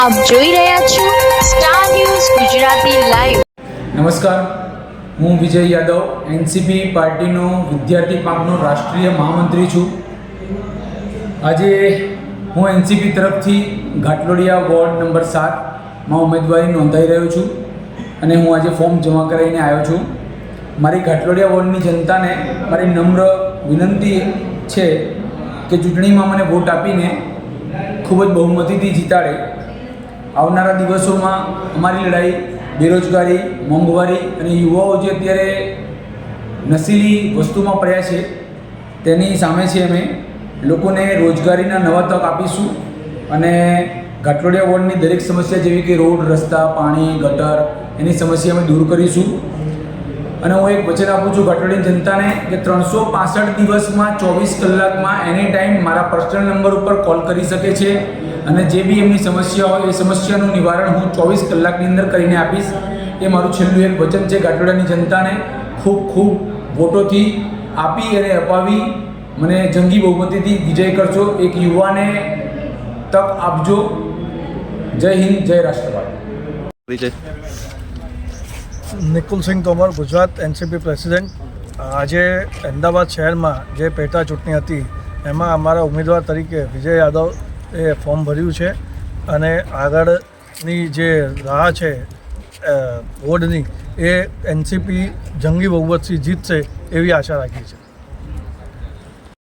આપ જોઈ રહ્યા છો સ્ટાર ન્યૂઝ ગુજરાતી લાઈવ નમસ્કાર, હું વિજય યાદવ એનસીપી પાર્ટીનો વિદ્યાર્થી પાંખનો રાષ્ટ્રીય મહામંત્રી છું. આજે હું એનસીપી તરફથી ઘાટલોડિયા વોર્ડ નંબર સાતમાં ઉમેદવારી નોંધાઈ રહ્યો છું અને હું આજે ફોર્મ જમા કરાવીને આવ્યો છું. મારી ઘાટલોડિયા વોર્ડની જનતાને મારી નમ્ર વિનંતી છે કે ચૂંટણીમાં મને વોટ આપીને ખૂબ જ બહુમતીથી જીતાડે. આવનારા દિવસોમાં અમારી લડાઈ બેરોજગારી, મોંઘવારી અને યુવાઓ જે અત્યારે નશીલી વસ્તુમાં પડ્યા છે, તેની સામે છે અમે લોકોને રોજગારીના નવા તક આપીશું અને ઘાટલોડિયા વોર્ડની દરેક સમસ્યા જેવી કે રોડ, રસ્તા, પાણી, ગટર, એની સમસ્યા અમે દૂર કરીશું. અને હું એક વચન આપું છું ઘાટલોડિયા જનતાને કે ત્રણસો પાસઠ દિવસમાં ચોવીસ કલાકમાં એની ટાઈમ મારા પર્સનલ નંબર ઉપર કોલ કરી શકે છે. અને જે બી એમની સમસ્યા હોય એ સમસ્યાનું નિવારણ હું ચોવીસ કલાકની અંદર કરીને આપીશ. એ મારું છેલ્લું એક વચન છે ગાંઠોડાની જનતાને ખૂબ ખૂબ વોટોથી આપી અને અપાવી. મને જંગી બહુમતીથી વિજય કરજો. એક યુવાને તક આપજો. જય હિન્દ જય રાષ્ટ્રવાદ. Nikulsinh Tomar Gujarat NCP president. આજે અમદાવાદ શહેરમાં જે પેટા ચૂંટણી હતી એમાં અમારા ઉમેદવાર તરીકે વિજય યાદવ એ ફોર્મ ભર્યું છે અને આગળની જે રાહ છે બોર્ડની, એ એનસીપી જંગી બહુમતથી જીતશે એવી આશા રાખી છે